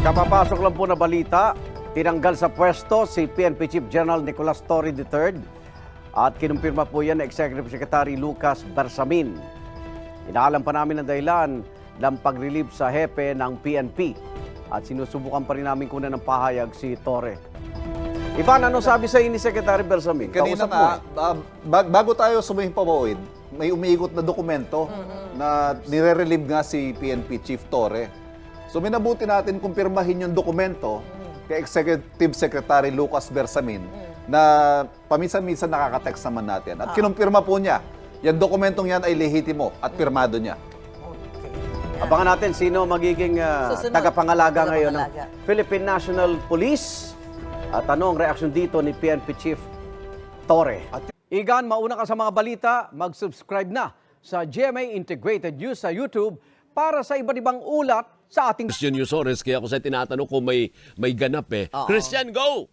Kapapasok lang po na balita, tinanggal sa pwesto si PNP Chief General Nicolas Torre III at kinumpirma po yan ng Executive Secretary Lucas Bersamin. Inaalam pa namin ang dahilan ng pag-relieve sa hepe ng PNP at sinusubukan pa rin namin kunan ng pahayag si Torre. Ivan, ano sabi sa ni Secretary Bersamin? Kanina Kausap nga, eh. ah, ba- bago tayo sumihing pawawid, may umiikot na dokumento na nire-relieve nga si PNP Chief Torre. So minabuti natin kumpirmahin yung dokumento kay Executive Secretary Lucas Bersamin na paminsan-minsan nakaka-text naman natin. At kinumpirma po niya, yung dokumentong yan ay lehitimo at pirmado niya. Abangan natin sino magiging ah, Susunod. tagapangalaga ngayon ng Tagapangalaga. Philippine National Police. At ano ang reaksyon dito ni PNP Chief Torre? Igan, mauna ka sa mga balita, mag-subscribe na sa GMA Integrated News sa YouTube para sa iba't ibang ulat sa ating Christian Yusores, kaya ako sa tinatanong kung may, may ganap eh. Oo. Christian, go!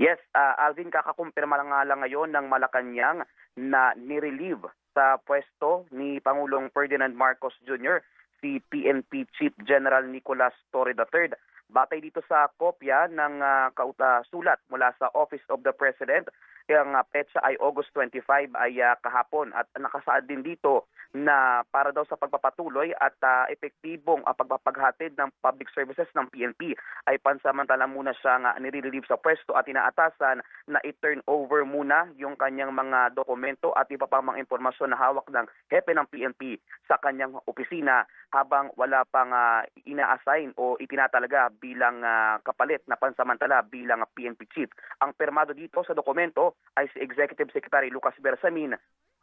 Yes, ah, Alvin, kakakumpirma lang nga lang ngayon ng Malacanang na nirelieve sa pwesto ni Pangulong Ferdinand Marcos Jr. si PNP Chief General Nicolas Torre III. Batay dito sa kopya ng ah, kauta sulat mula sa Office of the President, ang ah, petsa ay August 25 ay ah, kahapon at nakasaad din dito na para daw sa pagpapatuloy at ah, epektibong ah, pagpapaghatid ng public services ng PNP ay pansamantala muna siyang uh, nire-relieve sa pwesto at inaatasan na i-turn over muna yung kanyang mga dokumento at iba pang mga impormasyon na hawak ng hepe ng PNP sa kanyang opisina habang wala pang ah, ina-assign o itinatalaga bilang ah, kapalit na pansamantala bilang PNP chief. Ang permado dito sa dokumento ay si Executive Secretary Lucas Bersamin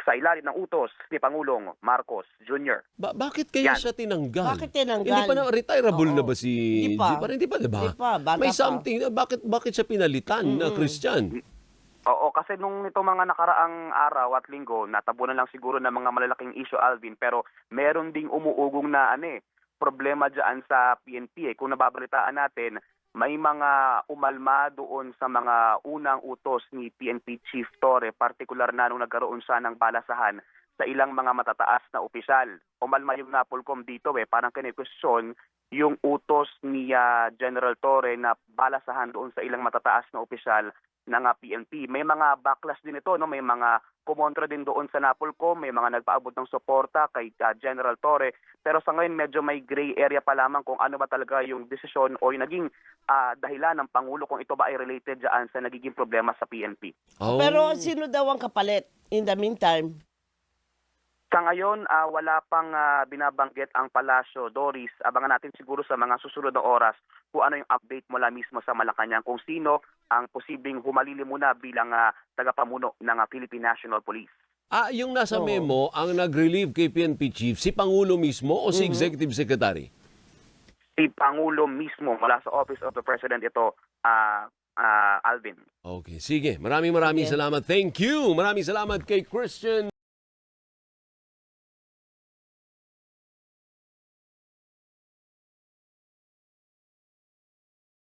sa ilalim ng utos ni Pangulong Marcos Jr. Ba- bakit kaya Yan. siya tinanggal? Bakit tinanggal? Hindi pa na, retireable Oo. na ba si Hindi pa. G? Parang hindi pa, di ba? Hindi pa, bata May pa. something, bakit, bakit siya pinalitan, na Christian? Oo, kasi nung itong mga nakaraang araw at linggo, natabunan lang siguro ng mga malalaking issue, Alvin, pero meron ding umuugong na ano eh, problema dyan sa PNP. Eh. Kung nababalitaan natin, may mga umalma doon sa mga unang utos ni PNP Chief Torre, partikular na nung nagkaroon siya ng balasahan sa ilang mga matataas na opisyal. Umalma yung Napolcom dito eh, parang kinikwestiyon yung utos ni ah, General Torre na balasahan doon sa ilang matataas na opisyal ng ah, PNP. May mga backlash din ito, no? may mga kumontra din doon sa Napolcom, may mga nagpaabot ng suporta kay ah, General Torre. Pero sa ngayon medyo may gray area pa lamang kung ano ba talaga yung desisyon o yung naging ah, dahilan ng Pangulo kung ito ba ay related dyan sa nagiging problema sa PNP. Oh. Pero sino daw ang kapalit in the meantime? Sa ngayon, ah, wala pang ah, binabanggit ang Palasyo. Doris, abangan natin siguro sa mga susunod na oras kung ano yung update mula mismo sa Malacanang, kung sino ang posibleng humalili muna bilang ah, tagapamuno ng ah, Philippine National Police. Ah, yung nasa Oo. memo, ang nag-relieve kay PNP Chief, si Pangulo mismo o Mm-hmm. si Executive Secretary? Si Pangulo mismo mula sa Office of the President ito, ah, ah, Alvin. Okay, sige. Maraming maraming Sige. salamat. Thank you. Maraming salamat kay Christian